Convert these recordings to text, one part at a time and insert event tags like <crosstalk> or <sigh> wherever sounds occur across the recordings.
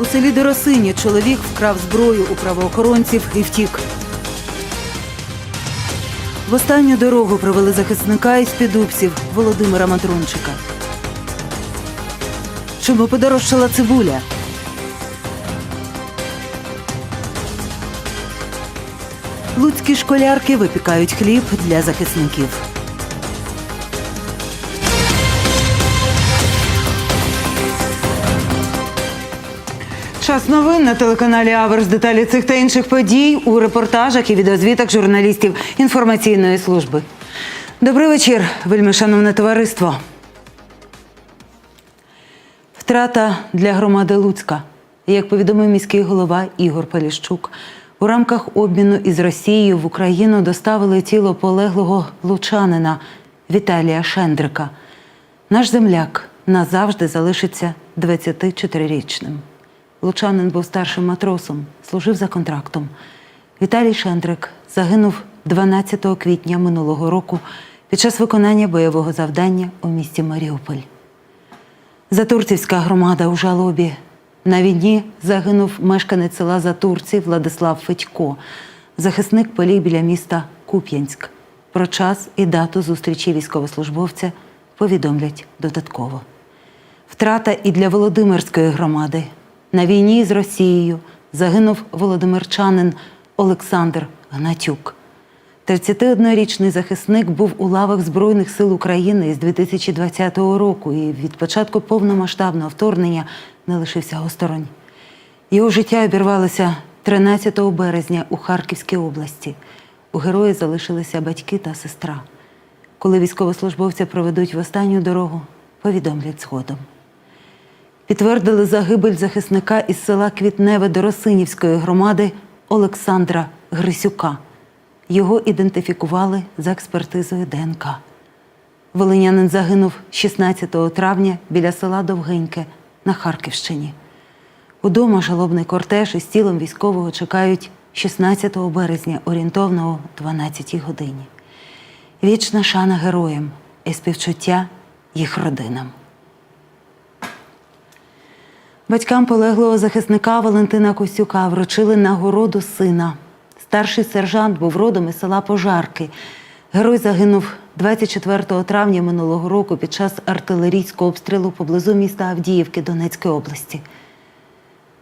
У селі Доросині чоловік вкрав зброю у правоохоронців і втік. В останню дорогу провели захисника із підубців Володимира Матрончика. Чому подорожчала цибуля? Луцькі школярки випікають хліб для захисників. Час новин на телеканалі Аверс. Деталі цих та інших подій у репортажах і відеозвітах журналістів інформаційної служби. Добрий вечір, вельми шановне товариство. Втрата для громади Луцька. Як повідомив міський голова Ігор Поліщук, у рамках обміну із Росією в Україну доставили тіло полеглого лучанина Віталія Шендрика. Наш земляк назавжди залишиться 24-річним. Лучанин був старшим матросом, служив за контрактом. Віталій Шендрик загинув 12 квітня минулого року під час виконання бойового завдання у місті Маріуполь. Затурцівська громада у жалобі. На війні загинув мешканець села Затурці Владислав Федько, захисник полій біля міста Куп'янськ. Про час і дату зустрічі військовослужбовця повідомлять додатково. Втрата і для Володимирської громади. На війні з Росією загинув володимирчанин Олександр Гнатюк. 31-річний захисник був у лавах Збройних сил України із 2020 року і від початку повномасштабного вторгнення не лишився осторонь. Його життя обірвалося 13 березня у Харківській області. У герої залишилися батьки та сестра. Коли військовослужбовця проведуть в останню дорогу, повідомлять згодом. Підтвердили загибель захисника із села Квітневе Доросинівської громади Олександра Грисюка. Його ідентифікували за експертизою ДНК. Волинянин загинув 16 травня біля села Довгеньке на Харківщині. Удома жалобний кортеж із тілом військового чекають 16 березня орієнтовно о 12 годині. Вічна шана героям і співчуття їх родинам. Батькам полеглого захисника Валентина Косюка вручили нагороду сина. Старший сержант був родом із села Пожарки. Герой загинув 24 травня минулого року під час артилерійського обстрілу поблизу міста Авдіївки Донецької області.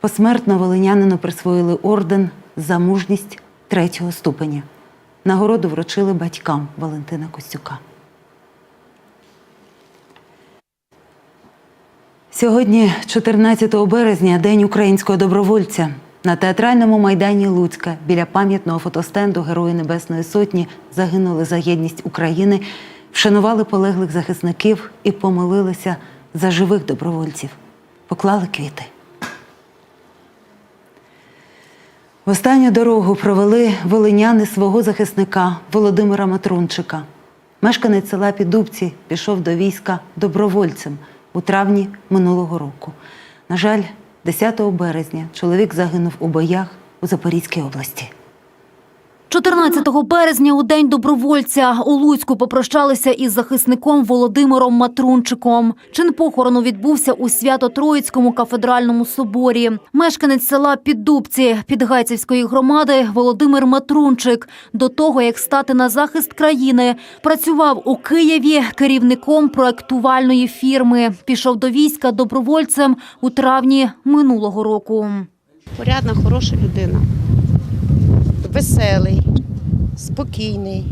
Посмертно волинянину присвоїли орден за мужність третього ступеня. Нагороду вручили батькам Валентина Костюка. Сьогодні, 14 березня, День українського добровольця. На театральному майдані Луцька біля пам'ятного фотостенду Герої Небесної Сотні загинули за єдність України, вшанували полеглих захисників і помолилися за живих добровольців. Поклали квіти. В останню дорогу провели волиняни свого захисника Володимира Матрунчика. Мешканець села Підубці пішов до війська добровольцем у травні минулого року. На жаль, 10 березня чоловік загинув у боях у Запорізькій області. 14 березня у день добровольця у Луцьку попрощалися із захисником Володимиром Матрунчиком. Чин похорону відбувся у Свято-Троїцькому кафедральному соборі. Мешканець села Піддубці Підгайцівської громади Володимир Матрунчик до того, як стати на захист країни, працював у Києві керівником проектувальної фірми. Пішов до війська добровольцем у травні минулого року. порядна, хороша людина. Веселий, спокійний,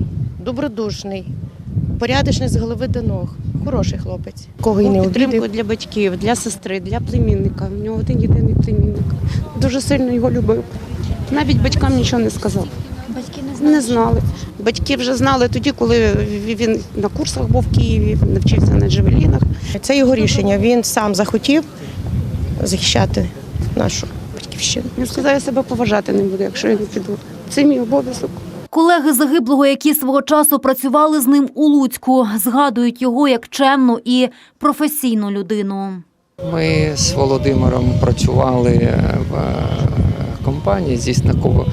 добродушний, порядочний з голови до ног. Хороший хлопець. Кого й не підтримку для батьків, для сестри, для племінника. У нього один єдиний племінник. Дуже сильно його любив. Навіть батькам нічого не сказав. Батьки не знали. Не знали. Батьки вже знали тоді, коли він на курсах був в Києві, навчився на джевелінах. Це його рішення. Він сам захотів захищати нашу батьківщину. Він сказав, я себе поважати не буду, якщо я не піду. Це мій обов'язок. Колеги загиблого, які свого часу працювали з ним у Луцьку, згадують його як чемну і професійну людину. Ми з Володимиром працювали в е, компанії здесь на, Ков...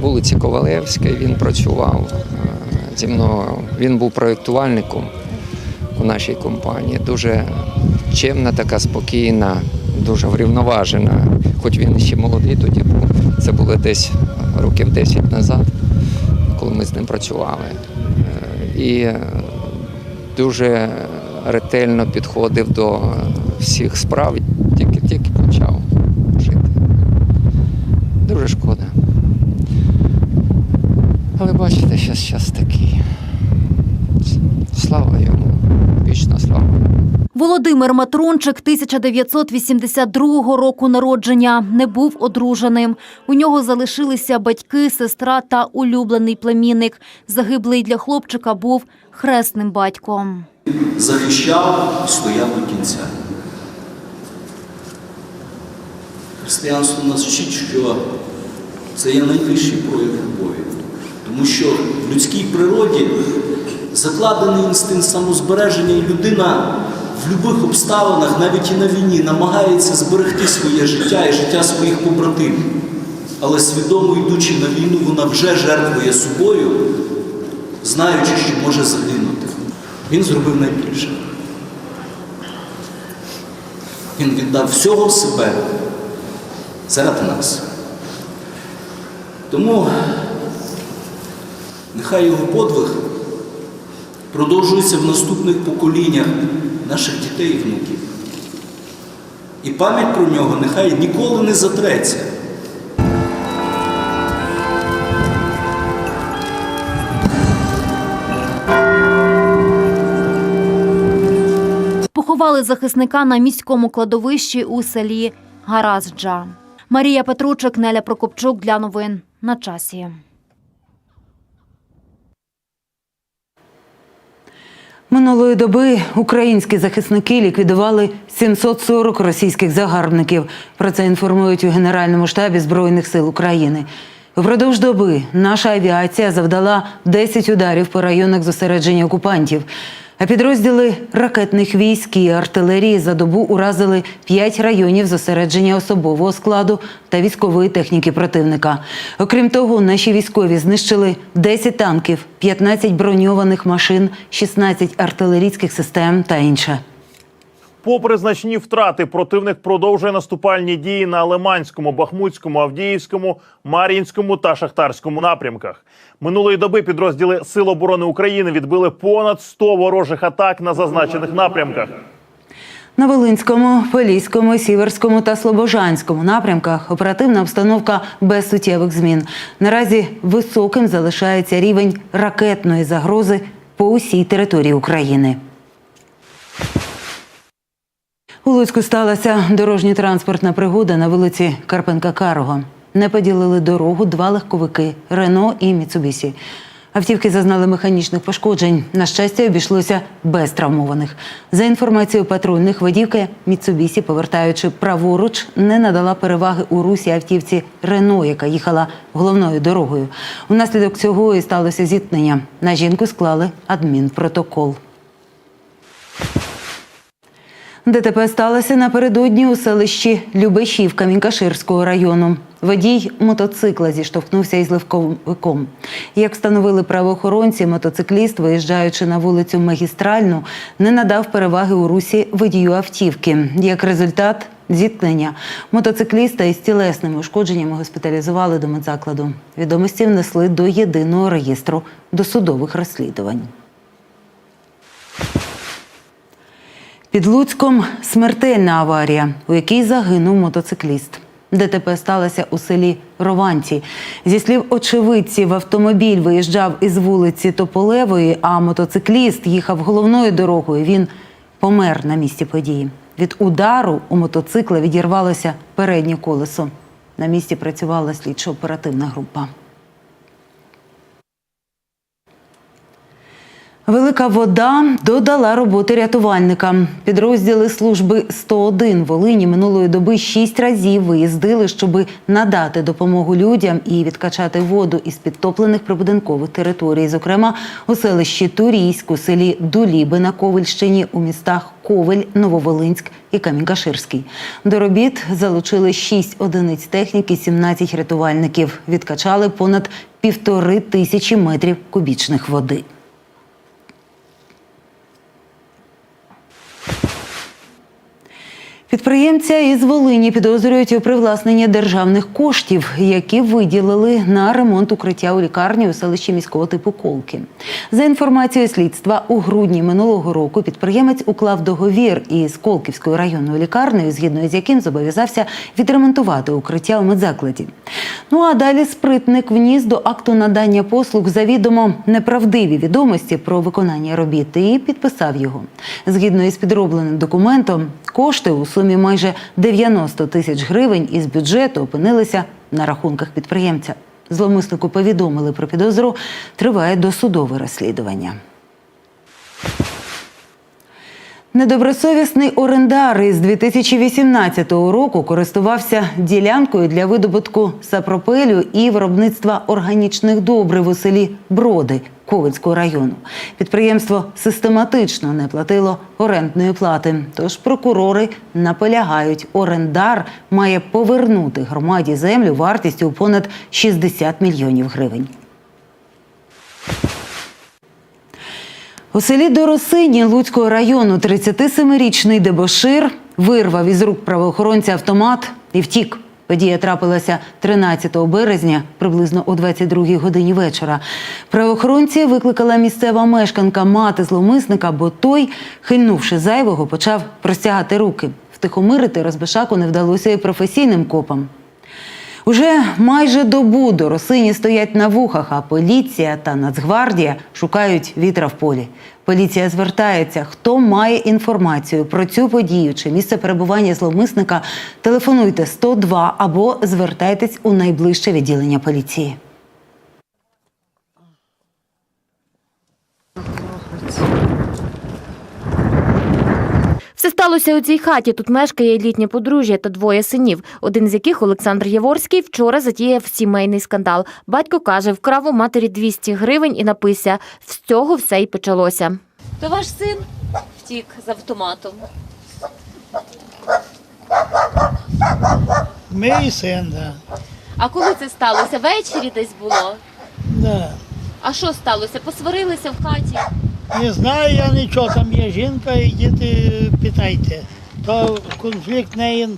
вулиці Ковалевській. Він працював е, зі мною. Він був проєктувальником у нашій компанії. Дуже чемна, така спокійна, дуже врівноважена. Хоч він ще молодий тоді був. Це було десь років 10 назад, коли ми з ним працювали. Е, І дуже ретельно підходив до всіх справ, тільки, тільки почав жити. Дуже шкода. Але бачите, зараз час такий. Слава йому, вічна слава. Володимир Матрунчик 1982 року народження. Не був одруженим. У нього залишилися батьки, сестра та улюблений племінник. Загиблий для хлопчика був хресним батьком. захищав стояв до кінця. Християнство нас вчить, що це є найвищий прояв любові, тому що в людській природі закладений інстинкт самозбереження, і людина в будь-яких обставинах, навіть і на війні, намагається зберегти своє життя і життя своїх побратимів. Але свідомо йдучи на війну, вона вже жертвує собою, знаючи, що може загинути. Він зробив найбільше. Він віддав всього себе заради нас. Тому нехай його подвиг продовжується в наступних поколіннях наших дітей і внуків. І пам'ять про нього нехай ніколи не затреться. Поховали захисника на міському кладовищі у селі Гаразджа. Марія Петручик, Неля Прокопчук для новин на часі. Минулої доби українські захисники ліквідували 740 російських загарбників. Про це інформують у Генеральному штабі Збройних сил України. Впродовж доби наша авіація завдала 10 ударів по районах зосередження окупантів. А підрозділи ракетних військ і артилерії за добу уразили 5 районів зосередження особового складу та військової техніки противника. Окрім того, наші військові знищили 10 танків, 15 броньованих машин, 16 артилерійських систем та інше. Попри значні втрати, противник продовжує наступальні дії на Лиманському, Бахмутському, Авдіївському, Мар'їнському та Шахтарському напрямках. Минулої доби підрозділи Сил оборони України відбили понад 100 ворожих атак на зазначених напрямках. На Волинському, Поліському, Сіверському та Слобожанському напрямках оперативна обстановка без суттєвих змін. Наразі високим залишається рівень ракетної загрози по усій території України. У Луцьку сталася дорожньо-транспортна пригода на вулиці Карпенка-Карого. Не поділили дорогу два легковики Рено і Міцубісі. Автівки зазнали механічних пошкоджень. На щастя, обійшлося без травмованих. За інформацією патрульних, водівки Міцубісі, повертаючи праворуч, не надала переваги у русі автівці Рено, яка їхала головною дорогою. Унаслідок цього і сталося зіткнення. На жінку склали адмінпротокол. ДТП сталося напередодні у селищі Любешівка Мінкаширського району. Водій мотоцикла зіштовхнувся із легковиком. Як встановили правоохоронці, мотоцикліст, виїжджаючи на вулицю Магістральну, не надав переваги у русі водію автівки. Як результат зіткнення мотоцикліста із тілесними ушкодженнями госпіталізували до медзакладу. Відомості внесли до єдиного реєстру досудових розслідувань. Під Луцьком смертельна аварія, у якій загинув мотоцикліст. ДТП сталося у селі Рованці. Зі слів очевидців, автомобіль виїжджав із вулиці Тополевої, а мотоцикліст їхав головною дорогою. Він помер на місці події. Від удару у мотоцикла відірвалося переднє колесо. На місці працювала слідчо-оперативна група. Велика вода додала роботи рятувальникам. Підрозділи служби 101 Волині минулої доби шість разів виїздили, щоб надати допомогу людям і відкачати воду із підтоплених прибудинкових територій, зокрема у селищі Турійськ, у селі Дуліби на Ковельщині, у містах Ковель, Нововолинськ і Камінькаширський. До робіт залучили 6 одиниць техніки, 17 рятувальників. Відкачали понад півтори тисячі метрів кубічних води. Підприємця із Волині підозрюють у привласненні державних коштів, які виділили на ремонт укриття у лікарні у селищі міського типу Колки. За інформацією слідства, у грудні минулого року підприємець уклав договір із Колківською районною лікарнею, згідно з яким зобов'язався відремонтувати укриття у медзакладі. Ну а далі спритник вніс до акту надання послуг завідомо неправдиві відомості про виконання робіт і підписав його. Згідно із підробленим документом, кошти у сумі майже 90 тисяч гривень із бюджету опинилися на рахунках підприємця. Зловмиснику повідомили про підозру. Триває досудове розслідування. Недобросовісний орендар із 2018 року користувався ділянкою для видобутку сапропелю і виробництва органічних добрив у селі Броди Ковенського району. Підприємство систематично не платило орендної плати. Тож прокурори наполягають, орендар має повернути громаді землю вартістю у понад 60 мільйонів гривень. У селі Доросині Луцького району 37-річний дебошир вирвав із рук правоохоронця автомат і втік. Подія трапилася 13 березня, приблизно о 22 годині вечора. Правоохоронці викликала місцева мешканка мати зловмисника, бо той, хильнувши зайвого, почав простягати руки. Втихомирити розбишаку не вдалося і професійним копам. Уже майже добу доросині стоять на вухах, а поліція та Нацгвардія шукають вітра в полі. Поліція звертається, хто має інформацію про цю подію чи місце перебування зловмисника, телефонуйте 102 або звертайтесь у найближче відділення поліції. Все сталося у цій хаті. Тут мешкає літнє подружжя та двоє синів, один з яких Олександр Яворський вчора затіяв сімейний скандал. Батько каже, вкрав у матері 200 гривень і напився. З цього все й почалося. То ваш син втік з автоматом. Мій син, да. А коли це сталося? Ввечері десь було. да. А що сталося? Посварилися в хаті. Не знаю я нічого, там є жінка, і діти питайте. То конфлікт неї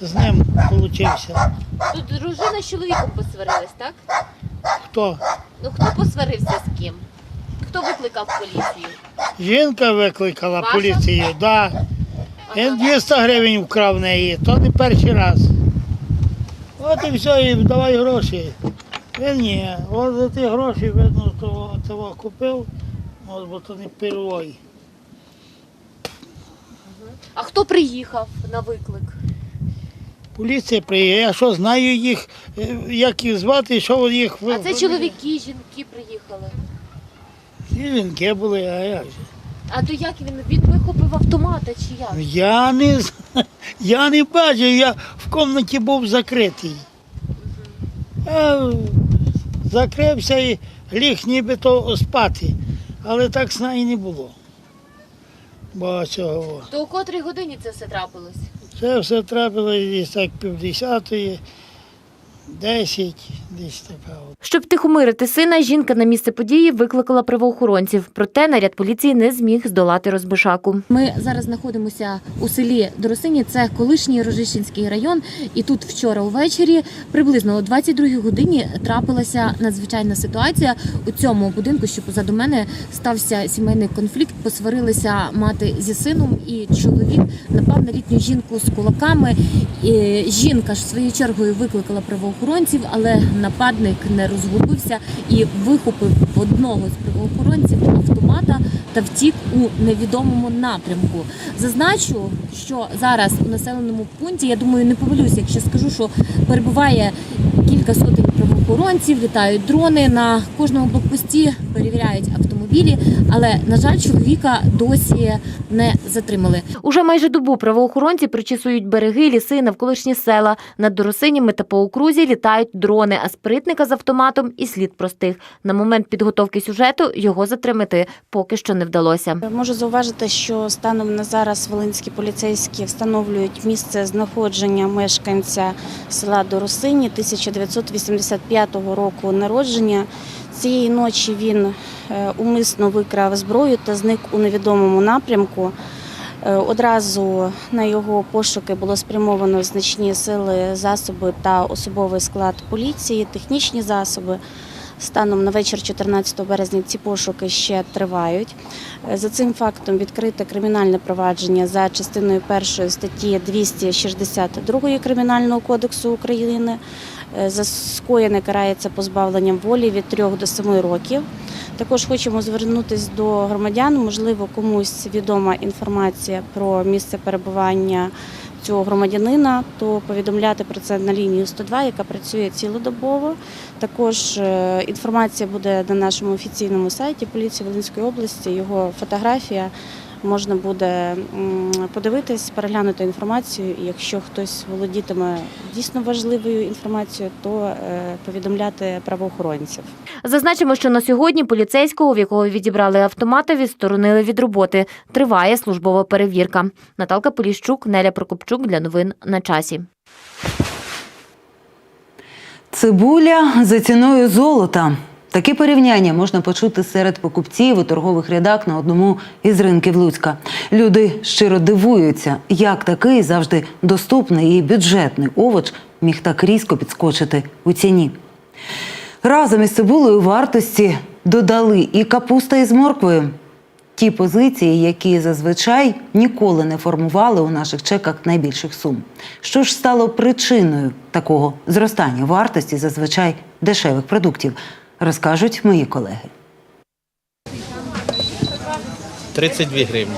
з ним получився. Тут дружина з чоловіком посварилась, так? Хто? Ну хто посварився з ким? Хто викликав поліцію? Жінка викликала Ваша? поліцію, да. Він 200 гривень вкрав в неї, то не перший раз. От і все, і давай гроші. Він ні, от за ті гроші, видно, того, того купив, от, бо то не первой. А хто приїхав на виклик? Поліція приїхала, я що знаю їх, е, як їх звати, що їх А це чоловіки, жінки приїхали. І жінки були, а як же? А то як він? Він вихопив автомата чи як? Я не, <laughs> я не бачив, я в кімнаті був закритий. Я закрився і ліг нібито спати, але так сна і не було. Бо цього. То у котрій годині це все трапилось? Це все трапилось десь так півдесятої, десять, десь така. Щоб тихомирити сина, жінка на місце події викликала правоохоронців. Проте наряд поліції не зміг здолати розбишаку. Ми зараз знаходимося у селі Доросині. Це колишній Рожищенський район. І тут вчора увечері, приблизно о 22-й годині, трапилася надзвичайна ситуація. У цьому будинку, що позаду мене, стався сімейний конфлікт. Посварилися мати зі сином, і чоловік напав на літню жінку з кулаками. І жінка ж своєю чергою викликала правоохоронців, але нападник не розгубився і вихопив в одного з правоохоронців автомата та втік у невідомому напрямку. Зазначу, що зараз у населеному пункті, я думаю, не помилюся, якщо скажу, що перебуває кілька сотень правоохоронців, літають дрони на кожному блокпості, перевіряють автомобілі, але на жаль, чоловіка досі не затримали. Уже майже добу правоохоронці причісують береги, ліси, навколишні села. Над доросинями та по окрузі літають дрони, а спритника з автоматом і слід простих. На момент підготовки сюжету його затримати поки що не вдалося. Можу зауважити, що станом на зараз волинські поліцейські встановлюють місце знаходження мешканця села Доросині 1985 року народження. Цієї ночі він е, умисно викрав зброю та зник у невідомому напрямку. Е, Одразу на його пошуки було спрямовано значні сили, засоби та особовий склад поліції, технічні засоби. Станом на вечір 14 березня ці пошуки ще тривають. Е, За цим фактом відкрите кримінальне провадження за частиною першої статті 262 Кримінального кодексу України. Е, За скоєне карається позбавленням волі від 3 до 7 років. Також хочемо звернутися до громадян. Можливо, комусь відома інформація про місце перебування цього громадянина, то повідомляти про це на лінію 102, яка працює цілодобово. Також е, інформація буде на нашому офіційному сайті поліції Волинської області. Його фотографія можна буде подивитись, переглянути інформацію. І якщо хтось володітиме дійсно важливою інформацією, то е, повідомляти правоохоронців. Зазначимо, що на сьогодні поліцейського, в якого відібрали автомати, відсторонили від роботи. Триває службова перевірка. Наталка Поліщук, Неля Прокопчук для новин на часі. Цибуля за ціною золота. Такі порівняння можна почути серед покупців у торгових рядах на одному із ринків Луцька. Люди щиро дивуються, як такий завжди доступний і бюджетний овоч міг так різко підскочити у ціні. Разом із цибулею вартості додали і капуста із морквою. Ті позиції, які зазвичай ніколи не формували у наших чеках найбільших сум. Що ж стало причиною такого зростання вартості зазвичай дешевих продуктів, розкажуть мої колеги. 32 гривні.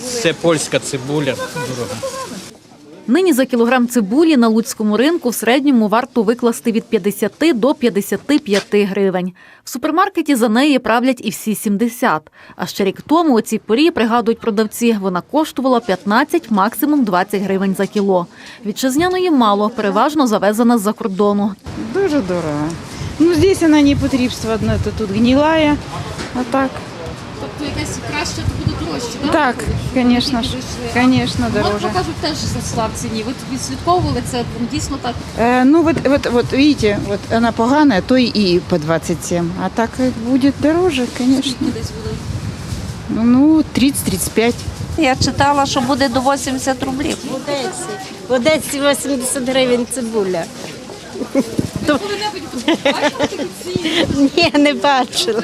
Це польська цибуля. Дорога. Нині за кілограм цибулі на луцькому ринку в середньому варто викласти від 50 до 55 гривень. В супермаркеті за неї правлять і всі 70. А ще рік тому у цій порі, пригадують продавці, вона коштувала 15, максимум 20 гривень за кіло. Вітчизняної мало, переважно завезена з-за кордону. Дуже дорого. Ну, здесь она не это тут гнилая, а так. Тобто якась краще то буде дорожче, так? Так, конечно ж, конечно, дороже. Морква, кажуть, теж зросла в ціні. Ви відслідковували це там дійсно так? Э, ну, вот, вот, вот, видите, вот она поганая, то и по 27, а так и будет дороже. Десь буде. Ну, 30-35. Я читала, що буде до 80 рублів. В Одесі 80 гривень цибуля. Ні, не бачила.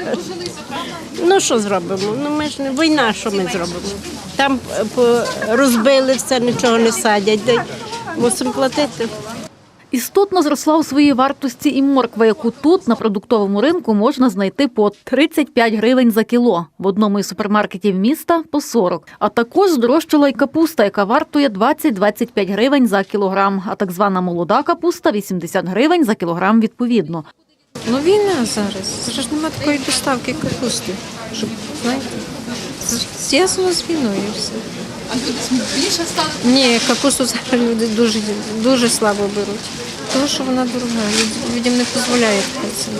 Ну що зробимо? Ну ми ж не війна, що ми зробимо? Там е, по- розбили все, нічого не садять. Мусимо платити. Істотно зросла у своїй вартості і морква, яку тут на продуктовому ринку можна знайти по 35 гривень за кіло. В одному із супермаркетів міста по 40. А також здорожчала й капуста, яка вартує 20-25 гривень за кілограм. А так звана молода капуста 80 гривень за кілограм відповідно. Ну війна зараз. Це ж немає такої доставки капусти. Щоб, знаєте, зв'язано з війною і все. А люди більше стали? Ні, капусту зараз люди дуже, дуже слабо беруть. Тому що вона дорога. Людям не дозволяє така ціна.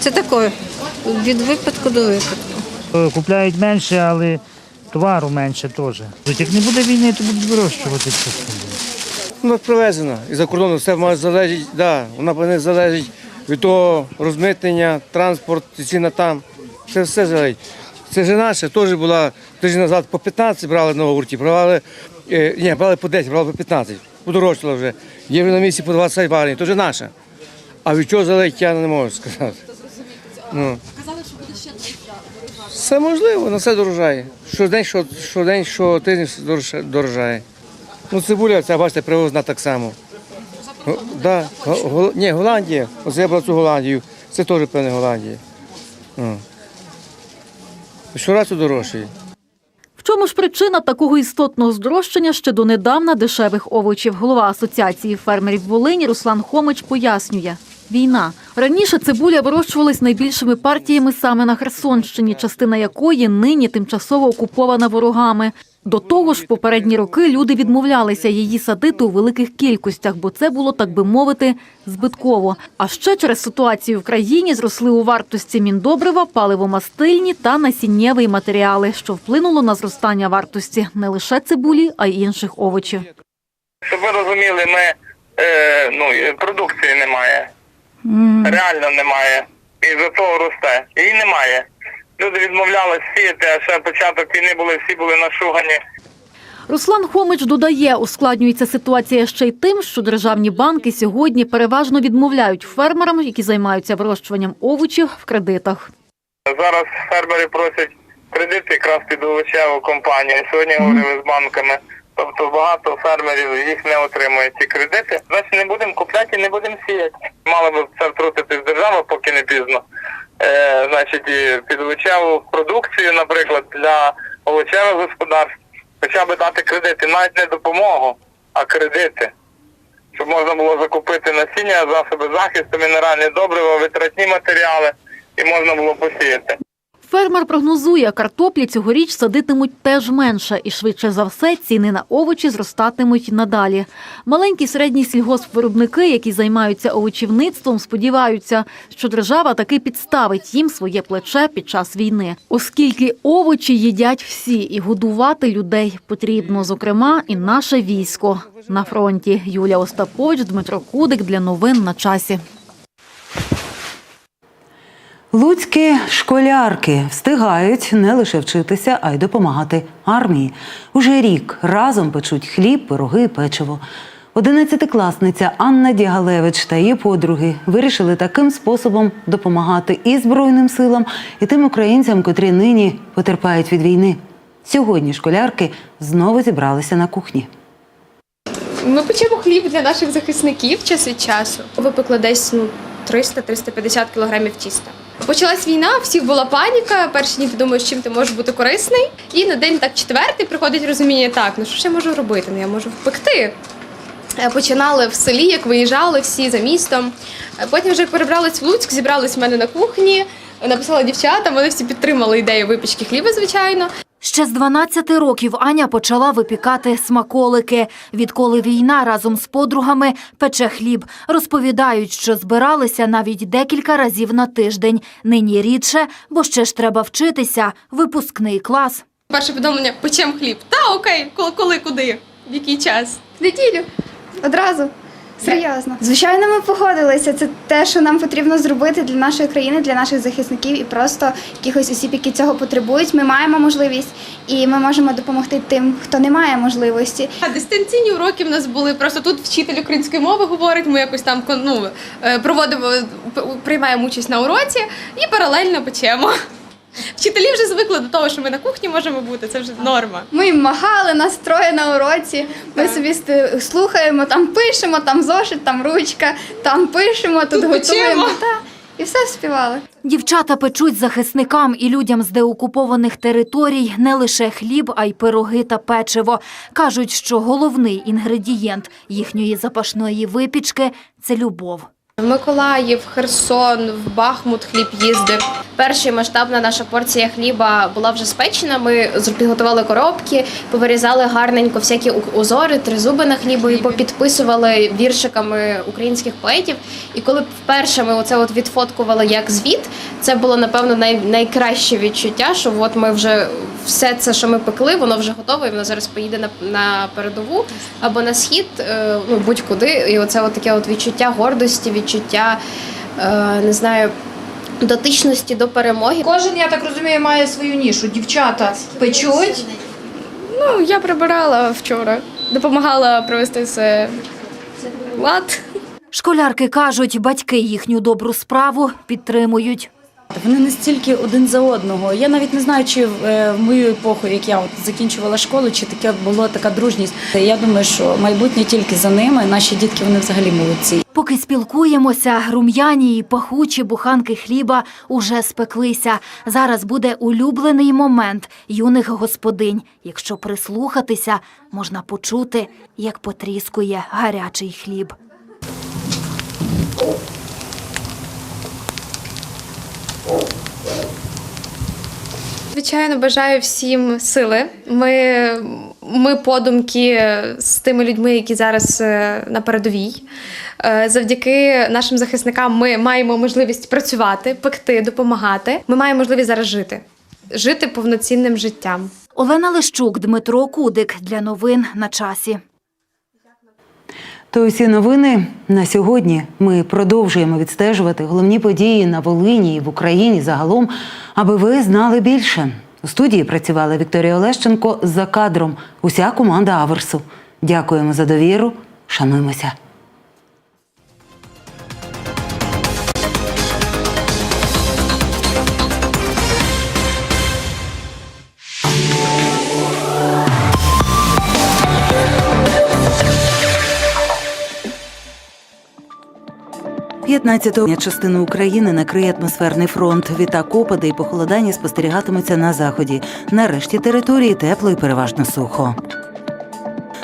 Це таке, від випадку до випадку. Купляють менше, але товару менше теж. Як не буде війни, то будуть вирощувати це. Ну, привезено. І за кордону все має залежить, да, вона повинна залежить від того розмитнення, транспорт, ціна там. Це все залежить. Це ж наше теж була тиждень назад по 15 брали на гурті, брали, е, ні, брали по 10, брали по 15. Подорожчало вже. Є вже на місці по 20 барень, то вже наша. А від чого залежить, я не можу сказати. Ну. Казали, що буде ще Все можливо, на все дорожає. Щодень, що, щодень, що тиждень дорожає. Ну, цибуля, це бачите, привозна так само. Да, Го- Гол- ні, Голландія. Оце я брав цю Голландію. Це теж певне Голландія. Щоразу дорожчає. В чому ж причина такого істотного здорожчання ще донедавна дешевих овочів? Голова асоціації фермерів Волині Руслан Хомич пояснює. Війна раніше цибуля вирощувалась найбільшими партіями саме на Херсонщині, частина якої нині тимчасово окупована ворогами. До того ж, в попередні роки люди відмовлялися її садити у великих кількостях, бо це було, так би мовити, збитково. А ще через ситуацію в країні зросли у вартості міндобрива, паливомастильні та насіннєві матеріали, що вплинуло на зростання вартості не лише цибулі, а й інших овочів. Щоб ви розуміли, ми е, ну, продукції немає. Реально немає. І за того росте. Її немає. Люди відмовлялись сіяти, а ще початок війни були, всі були нашугані. Руслан Хомич додає, ускладнюється ситуація ще й тим, що державні банки сьогодні переважно відмовляють фермерам, які займаються вирощуванням овочів в кредитах. Зараз фермери просять кредити якраз під овочеву компанію. Сьогодні говорили з банками. Тобто багато фермерів їх не отримують ці кредити. Значить, не будемо купляти не будемо сіяти. Мала би це втрутитись держава, поки не пізно. Е, значить, і під продукцію, наприклад, для овочевих господарств, хоча б дати кредити, навіть не допомогу, а кредити. Щоб можна було закупити насіння, засоби захисту, мінеральні добрива, витратні матеріали і можна було посіяти. Фермер прогнозує, картоплі цьогоріч садитимуть теж менше, і швидше за все ціни на овочі зростатимуть надалі. Маленькі середні сільгоспвиробники, які займаються овочівництвом, сподіваються, що держава таки підставить їм своє плече під час війни, оскільки овочі їдять всі, і годувати людей потрібно, зокрема, і наше військо на фронті. Юлія Остапович, Дмитро Кудик для новин на часі. Луцькі школярки встигають не лише вчитися, а й допомагати армії. Уже рік разом печуть хліб, пироги, печиво. Одинадцятикласниця Анна Дягалевич та її подруги вирішили таким способом допомагати і Збройним силам, і тим українцям, котрі нині потерпають від війни. Сьогодні школярки знову зібралися на кухні. Ми печемо хліб для наших захисників час від часу. Випекли десь ну 300-350 кілограмів тіста. Почалась війна, всіх була паніка. Перші дні ти думаєш, чим ти можеш бути корисний. І на день так четвертий приходить розуміння, так, ну що ж я можу робити? Ну я можу впекти. Е, Починали в селі, як виїжджали всі за містом. Е, Потім вже як перебрались в Луцьк, зібрались в мене на кухні, написала дівчатам, вони всі підтримали ідею випічки хліба, звичайно. Ще з 12 років Аня почала випікати смаколики. Відколи війна разом з подругами пече хліб. Розповідають, що збиралися навіть декілька разів на тиждень. Нині рідше, бо ще ж треба вчитися. Випускний клас. Перше повідомлення печем хліб. Та окей, коли, коли куди? В який час? В неділю. Одразу. Серйозно. Звичайно, ми погодилися. Це те, що нам потрібно зробити для нашої країни, для наших захисників і просто якихось осіб, які цього потребують. Ми маємо можливість і ми можемо допомогти тим, хто не має можливості. А дистанційні уроки в нас були. Просто тут вчитель української мови говорить. Ми якось там ну, е, проводимо, приймаємо участь на уроці і паралельно печемо. Вчителі вже звикли до того, що ми на кухні можемо бути. Це вже норма. Ми їм махали нас троє на уроці. Ми собі сти- слухаємо, там пишемо, там зошит, там ручка, там пишемо, тут, Тут готуємо. Та, і все співали. Дівчата печуть захисникам і людям з деокупованих територій не лише хліб, а й пироги та печиво. Кажуть, що головний інгредієнт їхньої запашної випічки це любов. В Миколаїв, Херсон, в Бахмут хліб їздив. Перша масштабна наша порція хліба була вже спечена. Ми підготували коробки, повирізали гарненько всякі узори, тризуби на хлібові, попідписували віршиками українських поетів. І коли вперше ми оце от відфоткували як звіт, це було напевно най, найкраще відчуття, що от ми вже все це, що ми пекли, воно вже готове, і воно зараз поїде на, на передову або на схід, е, ну будь-куди. І оце от таке от відчуття гордості, відчуття е, не знаю. Дотичності до перемоги. Кожен, я так розумію, має свою нішу. Дівчата печуть. Ну, я прибирала вчора, допомагала привести все лад. Школярки кажуть, батьки їхню добру справу підтримують. Вони настільки один за одного. Я навіть не знаю, чи в, е, мою епоху, як я от закінчувала школу, чи таке була така дружність. Я думаю, що майбутнє тільки за ними. Наші дітки вони взагалі молодці. Поки спілкуємося, рум'яні і пахучі буханки хліба уже спеклися. Зараз буде улюблений момент юних господинь. Якщо прислухатися, можна почути, як потріскує гарячий хліб. Звичайно, бажаю всім сили. Ми, ми подумки з тими людьми, які зараз е, на передовій. Е, Завдяки нашим захисникам ми маємо можливість працювати, пекти, допомагати. Ми маємо можливість зараз жити, жити повноцінним життям. Олена Лищук, Дмитро Кудик для новин на часі. То усі новини на сьогодні. Ми продовжуємо відстежувати головні події на Волині і в Україні загалом, аби ви знали більше. У студії працювала Вікторія Олещенко за кадром. Уся команда Аверсу. Дякуємо за довіру. Шануємося. П'ятнадцятого частину України накриє атмосферний фронт. Відтак опади і похолодання спостерігатимуться на заході. Нарешті території тепло і переважно сухо.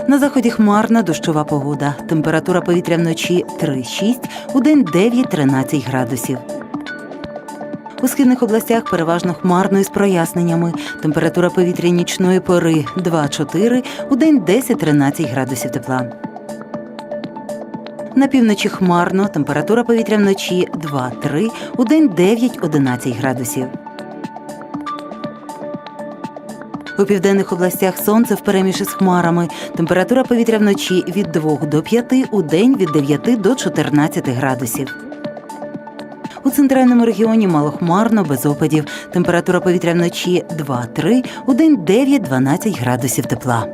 На заході хмарна дощова погода. Температура повітря вночі 3-6, у день 9-13 градусів. У східних областях переважно хмарно із проясненнями. Температура повітря нічної пори 2-4, у день 10-13 градусів тепла. На півночі хмарно, температура повітря вночі 2-3, у день 9-11 градусів. У південних областях сонце впереміж із хмарами. Температура повітря вночі від 2 до 5, у день від 9 до 14 градусів. У центральному регіоні малохмарно, без опадів. Температура повітря вночі 2-3, у день 9-12 градусів тепла.